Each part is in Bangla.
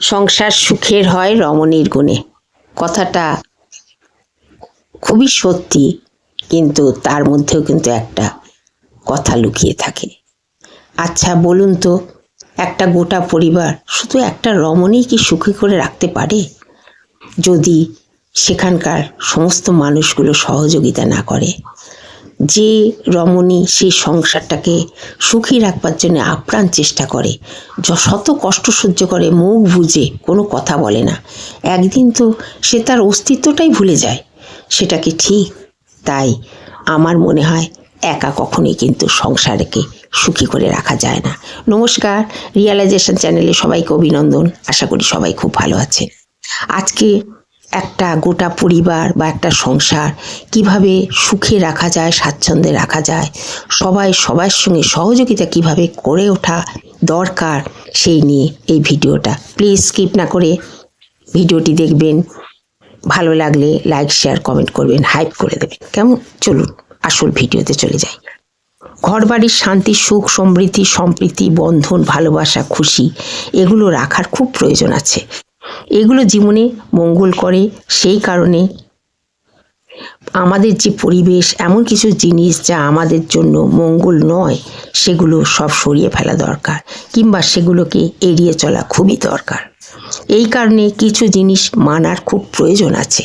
সংসার সুখের হয় রমণীর গুণে। কথাটা খুবই সত্যি, কিন্তু তার মধ্যেও কিন্তু একটা কথা লুকিয়ে থাকে। আচ্ছা বলুন তো, একটা গোটা পরিবার শুধু একটা রমণী কি সুখী করে রাখতে পারে? যদি সেখানকার সমস্ত মানুষগুলো সহযোগিতা না করে। যে রমণী সেই সংসারটাকে সুখী রাখবার জন্য আপ্রাণ চেষ্টা করে শত কষ্ট সহ্য করে, মুখ বুঝে কোনো কথা বলে না। একদিন তো সে তার অস্তিত্বটাই ভুলে যায়। সেটা কি ঠিক? তাই আমার মনে হয় একা কখনোই কিন্তু সংসারকে সুখী করে রাখা যায় না। নমস্কার রিয়ালাইজেশন চ্যানেলে সবাইকে অভিনন্দন। আশা করি সবাই খুব ভালো আছেন। আজকে একটা গোটা পরিবার বা একটা সংসার কীভাবে সুখে রাখা যায়, স্বাচ্ছন্দ্যে রাখা যায়, সবাই সবার সঙ্গে সহযোগিতা কীভাবে করে ওঠা দরকার সেই নিয়ে এই ভিডিওটা। প্লিজ স্কিপ না করে ভিডিওটি দেখবেন, ভালো লাগলে লাইক শেয়ার কমেন্ট করবেন হাইপ করে দেবেন। কেমন? চলুন আসল ভিডিওতে চলে যাই। ঘরবাড়ির শান্তি, সুখ, সমৃদ্ধি, সম্প্রীতি, বন্ধন, ভালোবাসা, খুশি, এগুলো রাখার খুব প্রয়োজন আছে। এগুলো জীবনে মঙ্গল করে সেই কারণে আমাদের যে পরিবেশ, এমন কিছু জিনিস যা আমাদের জন্য মঙ্গল নয়, সেগুলো সব সরিয়ে ফেলা দরকার কিংবা সেগুলোকে এড়িয়ে চলা খুবই দরকার। এই কারণে কিছু জিনিস মানার খুব প্রয়োজন আছে।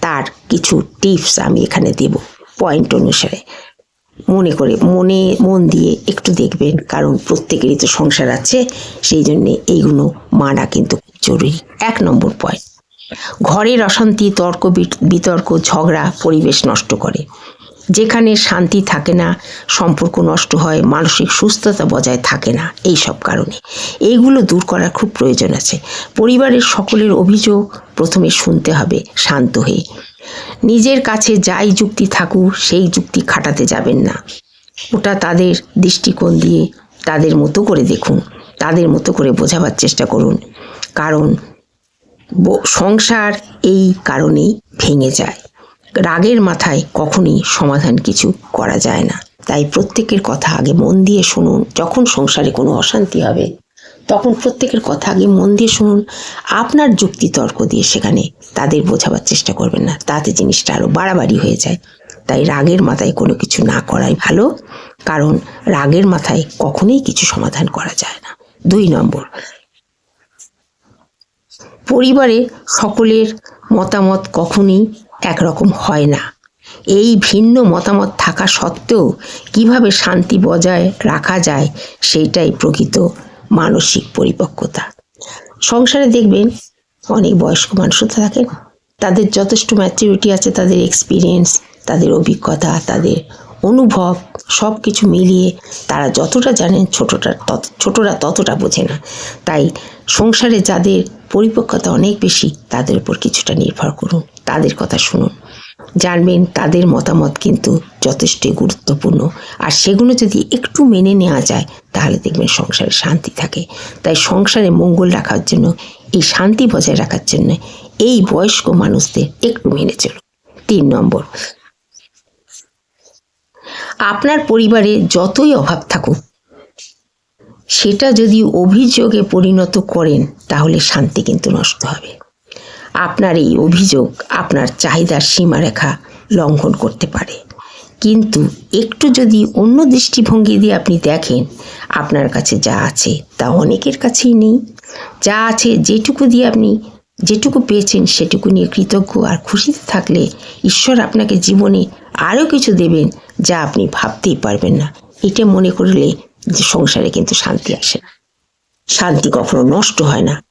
তার কিছু টিপস আমি এখানে দেব। পয়েন্ট অনুসারে মনে করে, মনে, মন দিয়ে একটু দেখবেন, কারণ প্রত্যেকেরই তো সংসার আছে, সেই জন্যে এইগুলো মানা কিন্তু খুব জরুরি। এক নম্বর পয়েন্ট ঘরের অশান্তি, তর্ক বিতর্ক, ঝগড়া পরিবেশ নষ্ট করে। যেখানে শান্তি থাকে না, সম্পর্ক নষ্ট হয়, মানসিক সুস্থতা বজায় থাকে না এই সব কারণে। এইগুলো দূর করার খুব প্রয়োজন আছে। পরিবারের সকলের অভিযোগ প্রথমে শুনতে হবে, শান্ত হয়ে। নিজের কাছে যাই যুক্তি থাকুক, সেই যুক্তি খাটাতে যাবেন না। ওটা তাদের দৃষ্টিকোণ দিয়ে তাদের মতো করে দেখুন, তাদের মতো করে বোঝাবার চেষ্টা করুন। কারণ সংসার এই কারণেই ভেঙে যায়। রাগের মাথায় কখনই সমাধান কিছু করা যায় না। তাই প্রত্যেকের কথা আগে মন দিয়ে শুনুন। যখন সংসারে কোনো অশান্তি হবে তখন প্রত্যেকের কথা আগে মন দিয়ে শুনুন, আপনার যুক্তি তর্ক দিয়ে সেখানে তাদের বোঝাবার চেষ্টা করবেন না। তাতে জিনিসটা আরও বাড়াবাড়ি হয়ে যায়। তাই রাগের মাথায় কোনো কিছু না করাই ভালো, কারণ রাগের মাথায় কখনোই কিছু সমাধান করা যায় না। দুই নম্বর, পরিবারে সকলের মতামত কখনই একরকম হয় না। এই ভিন্ন মতামত থাকা সত্ত্বেও কীভাবে শান্তি বজায় রাখা যায়, সেইটাই প্রকৃত মানসিক পরিপক্কতা। সংসারে দেখবেন অনেক বয়স্ক মানুষও থাকেন, তাদের যথেষ্ট ম্যাচুরিটি আছে, তাদের এক্সপিরিয়েন্স তাদের অভিজ্ঞতা, তাদের অনুভব সব কিছু মিলিয়ে তারা যতটা জানেন ছোটটা তত, ছোটরা ততটা বোঝে না। তাই সংসারে যাদের পরিপক্কতা অনেক বেশি, তাদের উপর কিছুটা নির্ভর করুন, তাদের কথা শুনুন। জানবেন তাদের মতামত কিন্তু যথেষ্ট গুরুত্বপূর্ণ। আর সেগুলো যদি একটু মেনে নেওয়া যায়, তাহলে দেখবেন সংসারে শান্তি থাকে। তাই সংসারে মঙ্গল রাখার জন্য, এই শান্তি বজায় রাখার জন্য এই বয়স্ক মানুষদের একটু মেনে চলুন। তিন নম্বর। আপনার পরিবারে যতই অভাব থাকুক, সেটা যদি অভিযোগে পরিণত করেন, তাহলে শান্তি কিন্তু নষ্ট হবে। আপনার এই অভিযোগ আপনার চাহিদার সীমারেখা লঙ্ঘন করতে পারে। কিন্তু একটু যদি অন্য দৃষ্টিভঙ্গি দিয়ে আপনি দেখেন, আপনার কাছে যা আছে তা অনেকের কাছেই নেই। যা আছে যেটুকু দিয়ে আপনি যেটুকু পেয়েছেন সেটুকু নিয়ে কৃতজ্ঞ আর খুশিতে থাকলে ঈশ্বর আপনাকে জীবনে আরও কিছু দেবেন যা আপনি ভাবতেই পারবেন না। এটা মনে করলে যে সংসারে কিন্তু শান্তি আসে না। শান্তি কখনো নষ্ট হয় না।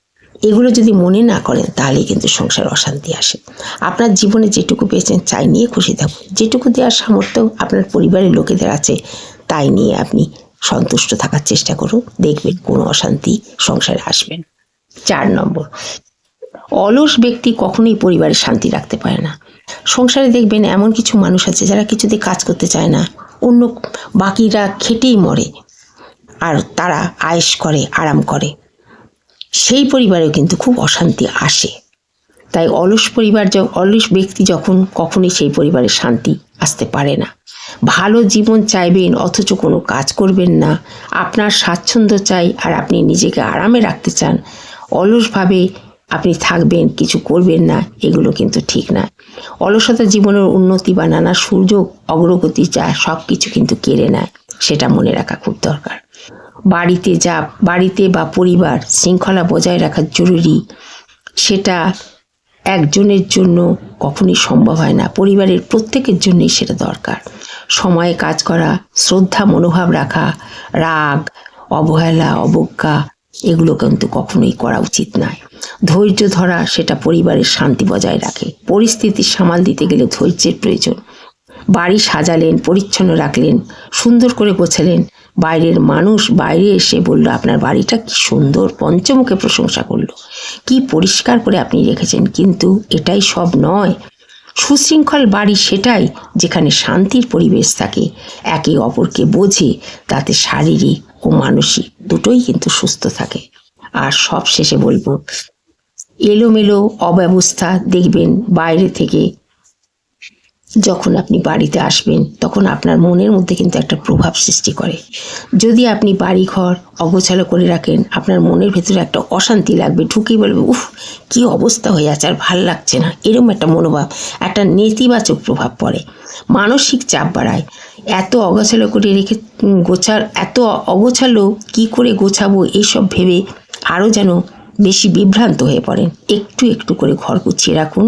এগুলো যদি মনে না করেন তাহলে কিন্তু সংসারে অশান্তি আসে। আপনার জীবনে যেটুকু পেয়েছেন চাই নিয়ে খুশি থাকুন। যেটুকু দেওয়ার সামর্থ্য আপনার পরিবারের লোকেদের আছে, তাই নিয়ে আপনি সন্তুষ্ট থাকার চেষ্টা করুন। দেখবেন কোনো অশান্তি সংসারে আসবেন চার নম্বর, অলস ব্যক্তি কখনোই পরিবারে শান্তি রাখতে পারে না। সংসারে দেখবেন এমন কিছু মানুষ আছে, যারা কিছুতে কাজ করতে চায় না। অন্য বাকিরা খেটেই মরে, আর তারা আয়েস করে, আরাম করে। সেই পরিবারেও কিন্তু খুব অশান্তি আসে। তাই অলস পরিবার অলস ব্যক্তি যখন কখনই সেই পরিবারে শান্তি আসতে পারে না। ভালো জীবন চাইবেন, অথচ কোনো কাজ করবেন না। আপনার স্বাচ্ছন্দ্য চাই আর আপনি নিজেকে আরামে রাখতে চান। অলসভাবে আপনি থাকবেন, কিছু করবেন না, এগুলো কিন্তু ঠিক না। অলসতা জীবনের উন্নতি বা নানা সুযোগ, অগ্রগতি যা সব কিছু কিন্তু কেড়ে নেয়, সেটা মনে রাখা খুব দরকার। বাড়িতে যা, বাড়িতে বা পরিবার শৃঙ্খলা বজায় রাখা জরুরি, সেটা একজনের জন্য কখনই সম্ভব হয় না। পরিবারের প্রত্যেকের জন্যই সেটা দরকার। সময়ে কাজ করা, শ্রদ্ধা, মনোভাব রাখা, রাগ, অবহেলা, অবজ্ঞা, এগুলো কিন্তু কখনোই করা উচিত নয়। ধৈর্য ধরা সেটা পরিবারের শান্তি বজায় রাখে। পরিস্থিতি সামাল দিতে গেলে ধৈর্যের প্রয়োজন। বাড়ি সাজালেন, পরিচ্ছন্ন রাখলেন, সুন্দর করে গোছালেন বাইরের মানুষ বাইরে এসে বলল, আপনার বাড়িটা কি সুন্দর, পঞ্চমুখে প্রশংসা করল। কি পরিষ্কার করে আপনি রেখেছেন, কিন্তু এটাই সব নয়। সুশৃঙ্খল বাড়ি সেটাই যেখানে শান্তির পরিবেশ থাকে। একে অপরকে বোঝে, তাতে শারীরিক ও মানসিক দুটোই কিন্তু সুস্থ থাকে। আর সব শেষে বলব, এলোমেলো অব্যবস্থা দেখবেন বাইরে থেকে যখন আপনি বাড়িতে আসবেন তখন আপনার মনের মধ্যে কিন্তু একটা প্রভাব সৃষ্টি করে। যদি আপনি বাড়ি ঘর অগোছালো করে রাখেন আপনার মনের ভেতরে একটা অশান্তি লাগবে ঢুকেই বলবে উফ কি অবস্থা হয়ে আছে আর ভালো লাগছে না। এরকম একটা মনোভাব একটা নেতিবাচক প্রভাব পড়ে। মানসিক চাপ বাড়ায়। এত অগোছালো করে রেখে উম, গোছা এত অগোছালো কি করে গোছাবো এইসব ভেবে আরও যেন বেশি বিভ্রান্ত হয়ে পড়েন। একটু একটু করে ঘর গুছিয়ে রাখুন,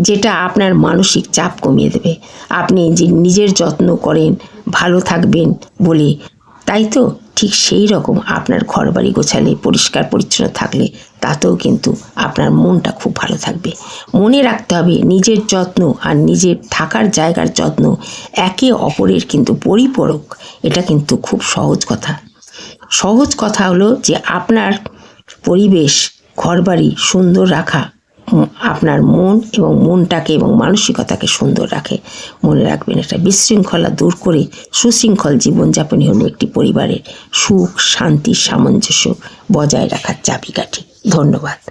যেটা আপনার মানসিক চাপ কমিয়ে দেবে। আপনি যে নিজের যত্ন করেন, ভালো থাকবেন বলে, তাই তো? ঠিক সেই রকম আপনার ঘর বাড়ি গোছালে পরিষ্কার পরিচ্ছন্ন থাকলে, তাতেও কিন্তু আপনার মনটা খুব ভালো থাকবে। মনে রাখতে হবে, নিজের যত্ন আর নিজের থাকার জায়গার যত্ন একে অপরের কিন্তু পরিপূরক, এটা কিন্তু খুব সহজ কথা। সহজ কথা হলো যে আপনার পরিবেশ, ঘরবাড়ি সুন্দর রাখা আপনার মন এবং মনটাকে এবং মানসিকতাকে সুন্দর রাখে। মনে রাখবেন একটা বিশৃঙ্খলা দূর করে সুশৃঙ্খল জীবনযাপনই হল একটি পরিবারের সুখ, শান্তি, সামঞ্জস্য বজায় রাখার চাবিকাঠি। ধন্যবাদ।